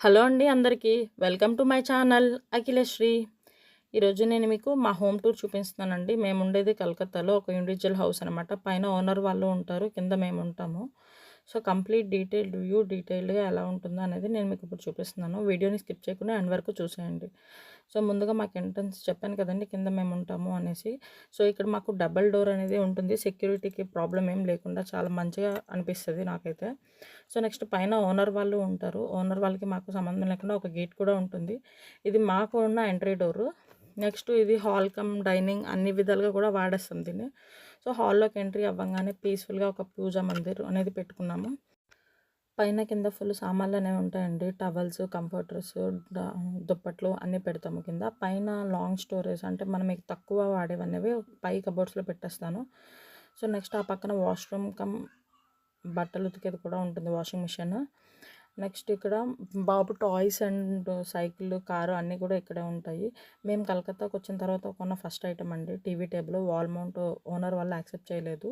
Hello అండి అందరికీ. Welcome to my channel Akhilasri. ఈరోజు నేను మీకు మా హోమ్ టూర్ చూపిస్తున్నానండి. మేము ఉండేది కలకత్తాలో ఒక ఇండివిజువల్ హౌస్ అనమాట పైన ఓనర్ వాళ్ళు ఉంటారు. కింద మేము ఉంటాము సో కంప్లీట్ డీటెయిల్డ్ వ్యూ డీటెయిల్డ్గా ఎలా ఉంటుందో అనేది నేను మీకు ఇప్పుడు చూపిస్తున్నాను. వీడియోని స్కిప్ చేయకుండా ఎండ్ వరకు చూసేయండి. సో ముందుగా మాకు ఎంట్రన్స్ చెప్పాను కదండి కింద మేము ఉంటాము అనేసి. సో ఇక్కడ మాకు డబల్ డోర్ అనేది ఉంటుంది. సెక్యూరిటీకి ప్రాబ్లం ఏం లేకుండా చాలా మంచిగా అనిపిస్తుంది నాకైతే. సో నెక్స్ట్ పైన ఓనర్ వాళ్ళు ఉంటారు. ఓనర్ వాళ్ళకి మాకు సంబంధం లేకుండా ఒక గేట్ కూడా ఉంటుంది. ఇది మాకు ఉన్న ఎంట్రీ డోరు. నెక్స్ట్ ఇది హాల్ కమ్ డైనింగ్ అన్ని విధాలుగా కూడా వాడేస్తాం దీన్ని. సో హాల్లోకి ఎంట్రీ అవ్వగానే పీస్ఫుల్గా ఒక పూజా మందిర్ అనేది పెట్టుకున్నాము. పైన కింద ఫుల్ సామాన్లు అనేవి ఉంటాయండి. టవల్స్ కంఫర్టర్స్ దుప్పట్లు అన్నీ పెడతాము కింద. పైన లాంగ్ స్టోరేజ్ అంటే మనం మీకు తక్కువ వాడేవనేవి పై కబోర్డ్స్లో పెట్టేస్తాను. సో నెక్స్ట్ ఆ పక్కన వాష్రూమ్ కమ్ బట్టలు ఉతికేది కూడా ఉంటుంది వాషింగ్ మిషన్. నెక్స్ట్ ఇక్కడ బాబు టాయ్స్ అండ్ సైకిల్ కారు అన్నీ కూడా ఇక్కడే ఉంటాయి. మేము కలకత్తాకు వచ్చిన తర్వాత కొన్న ఫస్ట్ ఐటమ్ అండి TV table. Wall mount owner వల్ల యాక్సెప్ట్ చేయలేదు.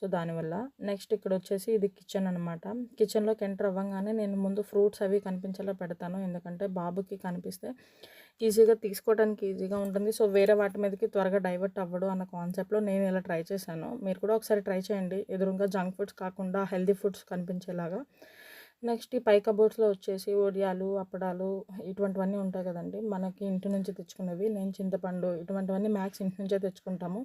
సో దానివల్ల నెక్స్ట్ ఇక్కడ వచ్చేసి ఇది కిచెన్ అనమాట కిచెన్లోకి ఎంటర్ అవ్వగానే నేను ముందు ఫ్రూట్స్ అవి కనిపించేలా పెడతాను. ఎందుకంటే బాబుకి కనిపిస్తే ఈజీగా తీసుకోవడానికి ఈజీగా ఉంటుంది. సో వేరే వాటి మీదకి త్వరగా డైవర్ట్ అవ్వడు అన్న కాన్సెప్ట్లో నేను ఇలా ట్రై చేశాను. మీరు కూడా ఒకసారి ట్రై చేయండి. ఎదురుగా జంక్ ఫుడ్స్ కాకుండా హెల్దీ ఫుడ్స్ కనిపించేలాగా. నెక్స్ట్ ఈ పై కబోర్డ్స్లో వచ్చేసి ఒడియాలు అప్పడాలు ఇటువంటివన్నీ ఉంటాయి కదండి. మనకి ఇంటి నుంచి తెచ్చుకునేవి నేను చింతపండు ఇటువంటివన్నీ మ్యాక్స్ ఇంటి నుంచే తెచ్చుకుంటాము.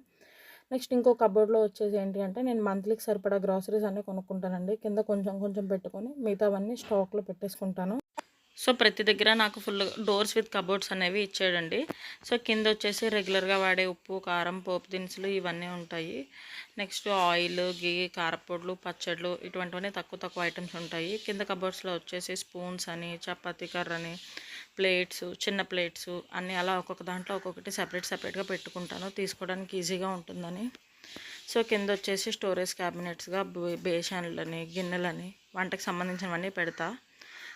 నెక్స్ట్ ఇంకో కబోర్డ్లో వచ్చేసి ఏంటి అంటే నేను మంత్లీకి సరిపడా గ్రాసరీస్ అన్నీ కొనుక్కుంటానండి. కింద కొంచెం కొంచెం పెట్టుకొని మిగతావన్నీ స్టాక్లో పెట్టేసుకుంటాను. సో ప్రతి దగ్గర నాకు ఫుల్ డోర్స్ విత్ కబోర్డ్స్ అనేవి ఇచ్చాడండి. సో కింద వచ్చేసి రెగ్యులర్గా వాడే ఉప్పు కారం పోపు దినుసులు ఇవన్నీ ఉంటాయి. నెక్స్ట్ ఆయిల్ గీ కారపొడులు పచ్చళ్ళు ఇటువంటివన్నీ తక్కువ తక్కువ ఐటమ్స్ ఉంటాయి. కింద కబోర్డ్స్లో వచ్చేసి స్పూన్స్ అని చపాతీ కర్ర అని ప్లేట్స్ చిన్న ప్లేట్స్ అన్నీ అలా ఒక్కొక్క దాంట్లో ఒక్కొక్కటి సపరేట్ సపరేట్గా పెట్టుకుంటాను. తీసుకోవడానికి ఈజీగా ఉంటుందని. సో కింద వచ్చేసి స్టోరేజ్ క్యాబినెట్స్గా బేషన్లని గిన్నెలని వంటకి సంబంధించినవన్నీ పెడతా.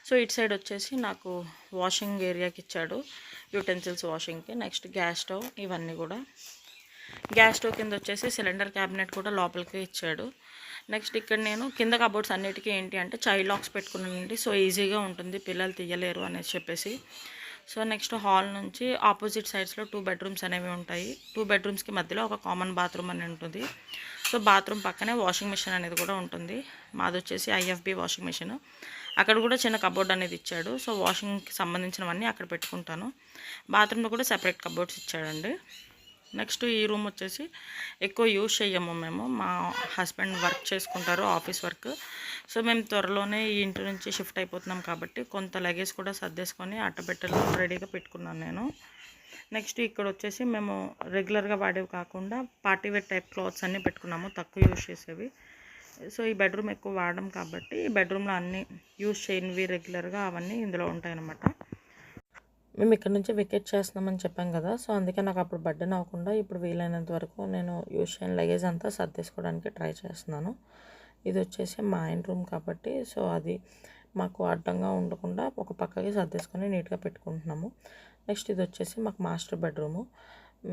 సో ఇటు సైడ్ వచ్చేసి నాకు వాషింగ్ ఏరియాకి ఇచ్చాడు. యూటెన్సిల్స్ వాషింగ్కి. నెక్స్ట్ గ్యాస్ స్టవ్ ఇవన్నీ కూడా. గ్యాస్ స్టవ్ కింద వచ్చేసి సిలిండర్ క్యాబినెట్ కూడా లోపలికి ఇచ్చాడు. నెక్స్ట్ ఇక్కడ నేను కింద కబోర్డ్స్ అన్నిటికీ ఏంటి అంటే చైల్డ్ లాక్స్ పెట్టుకున్నానండి. సో ఈజీగా ఉంటుంది. పిల్లలు తీయలేరు అనేసి చెప్పేసి. సో నెక్స్ట్ హాల్ నుంచి ఆపోజిట్ సైడ్స్లో టూ బెడ్రూమ్స్ అనేవి ఉంటాయి. టూ బెడ్రూమ్స్కి మధ్యలో ఒక కామన్ బాత్రూమ్ అని ఉంటుంది. సో బాత్రూమ్ పక్కనే వాషింగ్ మిషన్ అనేది కూడా ఉంటుంది. మాది వచ్చేసి ఐఎఫ్బి వాషింగ్ మిషన్. అక్కడ కూడా చిన్న కబోర్డ్ అనేది ఇచ్చాడు. సో వాషింగ్కి సంబంధించినవన్నీ అక్కడ పెట్టుకుంటాను. బాత్రూంలో కూడా సెపరేట్ కబోర్డ్స్ ఇచ్చాడండి. నెక్స్ట్ ఈ రూమ్ వచ్చేసి ఎక్కువ యూజ్ చేయము మేము. మా హస్బెండ్ వర్క్ చేసుకుంటారు ఆఫీస్ వర్క్. సో మేము త్వరలోనే ఈ ఇంటి నుంచి షిఫ్ట్ అయిపోతున్నాం కాబట్టి కొంత లగేజ్ కూడా సర్దేసుకొని అట్టబెట్టలు రెడీగా పెట్టుకున్నాను నేను. నెక్స్ట్ ఇక్కడ వచ్చేసి మేము రెగ్యులర్గా వాడేవి కాకుండా పార్టీ వేర్ టైప్ క్లాత్స్ అన్నీ పెట్టుకున్నాము తక్కువ యూజ్ చేసేవి. సో ఈ బెడ్రూమ్ ఎక్కువ వాడడం కాబట్టి ఈ బెడ్రూమ్లో అన్నీ యూజ్ చేయనివి రెగ్యులర్గా అవన్నీ ఇందులో ఉంటాయన్నమాట. మేము ఇక్కడ నుంచి వికెట్ చేస్తున్నామని చెప్పాం కదా. సో అందుకే నాకు అప్పుడు బర్డెన్ అవ్వకుండా ఇప్పుడు వీలైనంత వరకు నేను యూజ్ చేయని లగేజ్ అంతా సర్దేసుకోవడానికి ట్రై చేస్తున్నాను. ఇది వచ్చేసి మా ఆయన రూమ్ కాబట్టి సో అది మాకు అడ్డంగా ఉండకుండా ఒక పక్కకి సర్దేసుకొని నీట్గా పెట్టుకుంటున్నాము. నెక్స్ట్ ఇది వచ్చేసి మాకు మాస్టర్ బెడ్రూము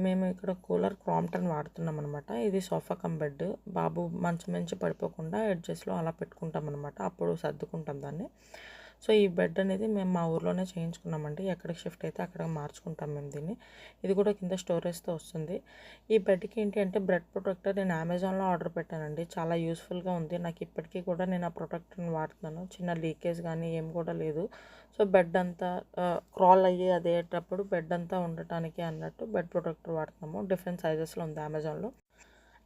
మేము ఇక్కడ కూలర్ క్రాంప్టన్ వాడుతున్నాం అనమాట ఇది సోఫా కమ్ బెడ్. బాబు మంచం మంచి పడిపోకుండా ఎడ్జెస్లో అలా పెట్టుకుంటాం అనమాట అప్పుడు సర్దుకుంటాం దాన్ని. సో ఈ బెడ్ అనేది మేము మా ఊర్లోనే చేయించుకున్నామండి. ఎక్కడికి షిఫ్ట్ అయితే అక్కడ మార్చుకుంటాం మేము దీన్ని. ఇది కూడా కింద స్టోరేజ్తో వస్తుంది. ఈ బెడ్కి ఏంటి అంటే బ్రెడ్ ప్రొటెక్టర్ నేను అమెజాన్లో ఆర్డర్ పెట్టానండి. చాలా యూస్ఫుల్గా ఉంది. నాకు ఇప్పటికీ కూడా నేను ఆ ప్రొటెక్టర్ని వాడుతున్నాను. చిన్న లీకేజ్ కానీ ఏం కూడా లేదు. సో బెడ్ అంతా క్రాల్ అయ్యి అదేటప్పుడు బెడ్ అంతా ఉండటానికి అన్నట్టు బెడ్ ప్రొటెక్టర్ వాడుతున్నాము. డిఫరెంట్ సైజెస్లో ఉంది అమెజాన్లో.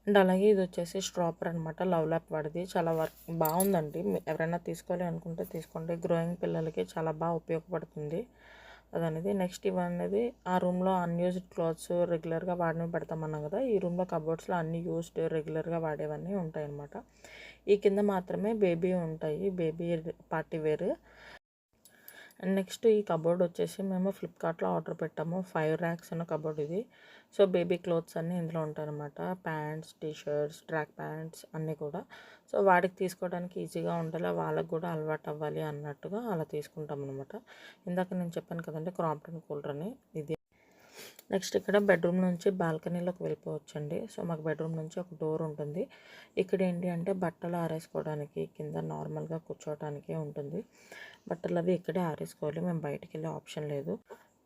అండ్ అలాగే ఇది వచ్చేసి స్ట్రాపర్ అనమాట లవ్ ల్యాప్ వాడిది. చాలా వర్క్ బాగుందండి. ఎవరైనా తీసుకోవాలి అనుకుంటే తీసుకోండి. గ్రోయింగ్ పిల్లలకి చాలా బాగా ఉపయోగపడుతుంది. అదనేది నెక్స్ట్ ఇవన్నది ఆ రూమ్లో అన్యూజ్డ్ క్లాత్స్ రెగ్యులర్గా వాడినవి పెడతామన్నాం కదా. ఈ రూమ్లో కబోర్డ్స్లో అన్ని యూస్డ్ రెగ్యులర్గా వాడేవన్నీ ఉంటాయి అన్నమాట ఈ కింద మాత్రమే బేబీ ఉంటాయి. Baby party wear and next ఈ కబోర్డ్ వచ్చేసి మేము ఫ్లిప్కార్ట్లో ఆర్డర్ పెట్టాము. ఫైవ్ ర్యాక్స్ అన్న కబోర్డ్ ఇది. సో బేబీ క్లోత్స్ అన్నీ ఇందులో ఉంటాయి అనమాట ప్యాంట్స్ టీషర్ట్స్ ట్రాక్ ప్యాంట్స్ అన్నీ కూడా. సో వాడికి తీసుకోవడానికి ఈజీగా ఉండాలి వాళ్ళకి కూడా అలవాటు అవ్వాలి అన్నట్టుగా అలా తీసుకుంటాం అనమాట ఇందాక నేను చెప్పాను కదండి క్రాంప్టన్ కూలర్ అని ఇది నెక్స్ట్ ఇక్కడ బెడ్రూమ్ నుంచి బాల్కనీలోకి వెళ్ళిపోవచ్చండి. సో మాకు బెడ్రూమ్ నుంచి ఒక డోర్ ఉంటుంది. ఇక్కడ ఏంటి అంటే బట్టలు ఆరేసుకోవడానికి కింద నార్మల్గా కూర్చోవడానికి ఉంటుంది. బట్టలు అవి ఇక్కడే ఆరేసుకోవాలి. మేము బయటికి వెళ్ళే ఆప్షన్ లేదు.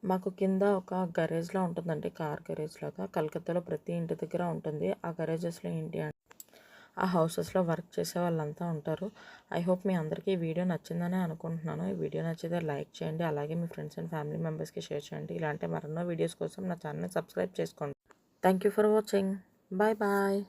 మాకు కింద ఒక గరేజ్లా ఉంటుందండి. కార్ గరేజ్ లాగా కలకత్తాలో ప్రతి ఇంటి దగ్గర ఉంటుంది. ఆ గరేజెస్లో ఏంటి అంటే ఆ హౌసెస్లో వర్క్ చేసే వాళ్ళంతా ఉంటారు. ఐ హోప్ మీ అందరికీ ఈ వీడియో నచ్చిందని అనుకుంటున్నాను. ఈ వీడియో నచ్చితే లైక్ చేయండి. అలాగే మీ ఫ్రెండ్స్ అండ్ ఫ్యామిలీ మెంబర్స్కి షేర్ చేయండి. ఇలాంటి మరెన్నో వీడియోస్ కోసం నా ఛానల్ని సబ్స్క్రైబ్ చేసుకోండి. Thank you for watching bye bye